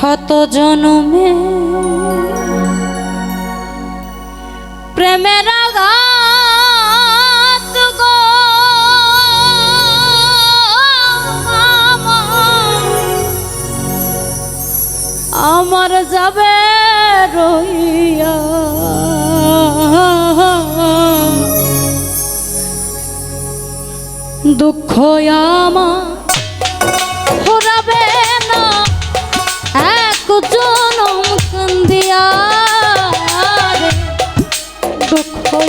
শত জনমে। প্রেমের আমার যাবে রইয়া। দুঃখ আমার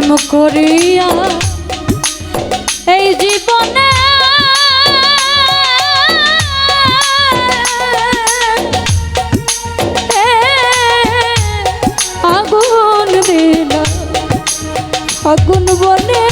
প্রেম করিয়া এই জীবনে আগুন দিল আগুন বনে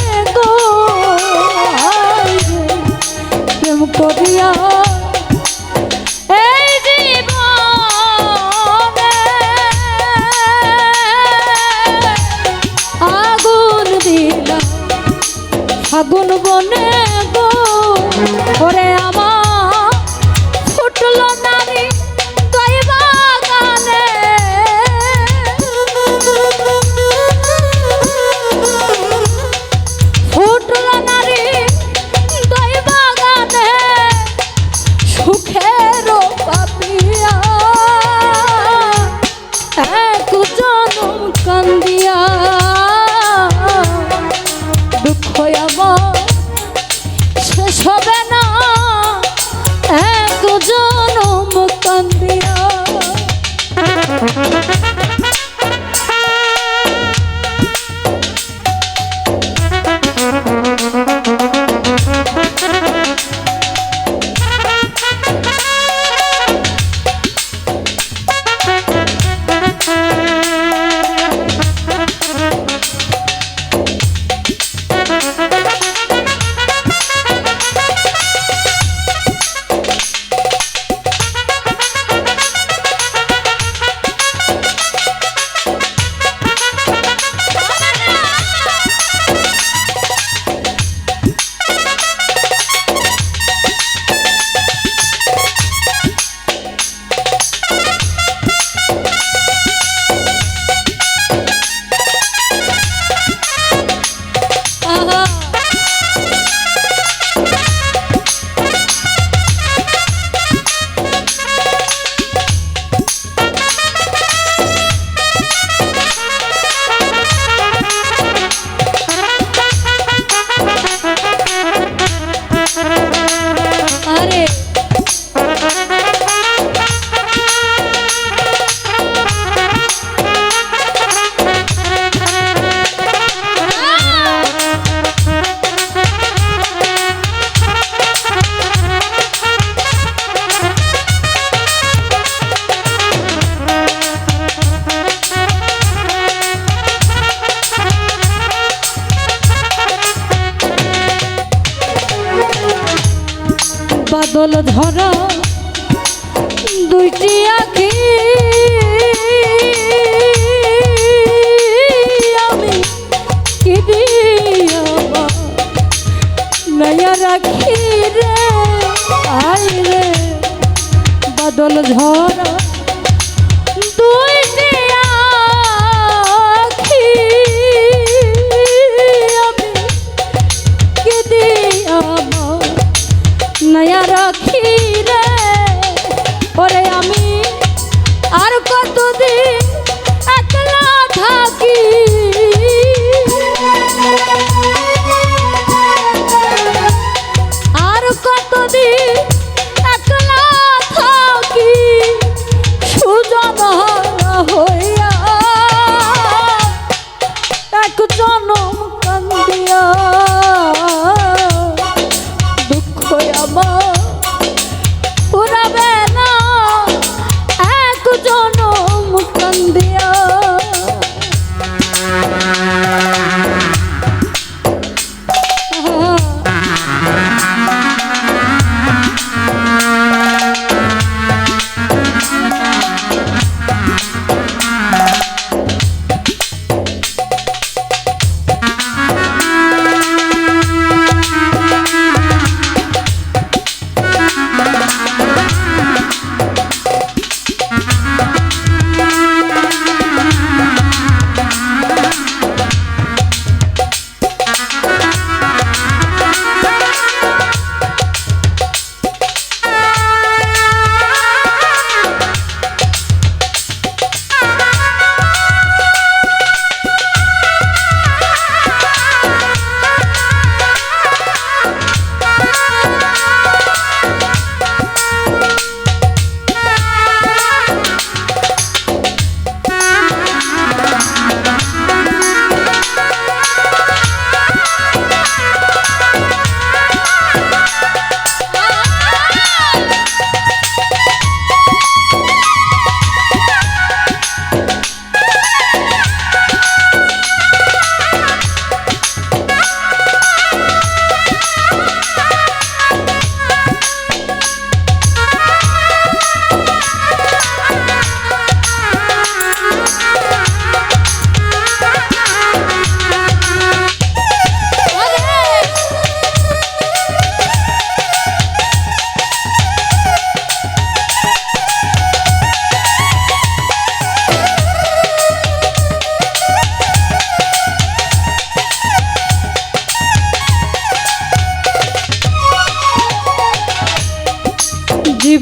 বাদল ধরা দুইটি আখি। আমি কি দিয়াবা নয়া রাখি রে? আই রে বাদল ঝরা নয়া রক্ষী রে ওরে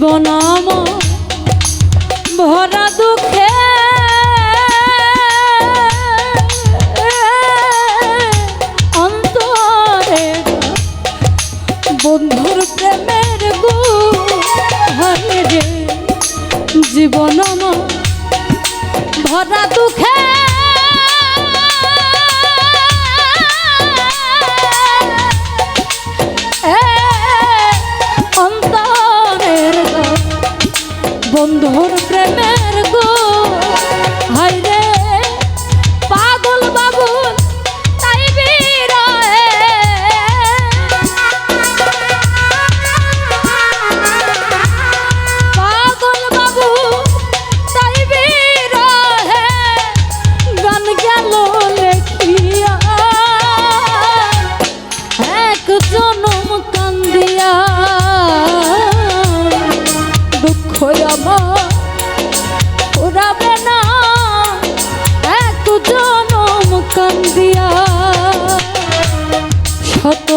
জীবন ভরা দুঃখে। অন্তরে বন্ধুর প্রেমের গু হরে জীবন ভরা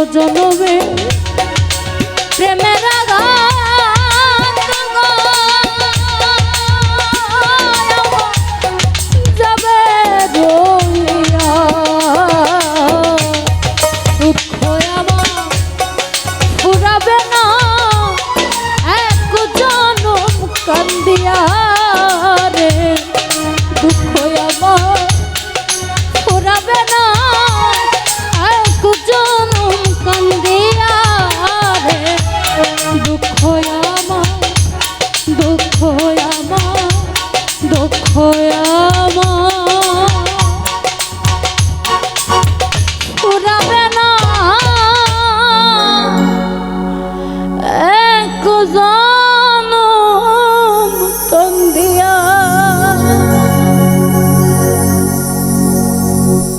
জনমে প্রেমের যাবে দুঃখ আমার ফুরাবে না for you.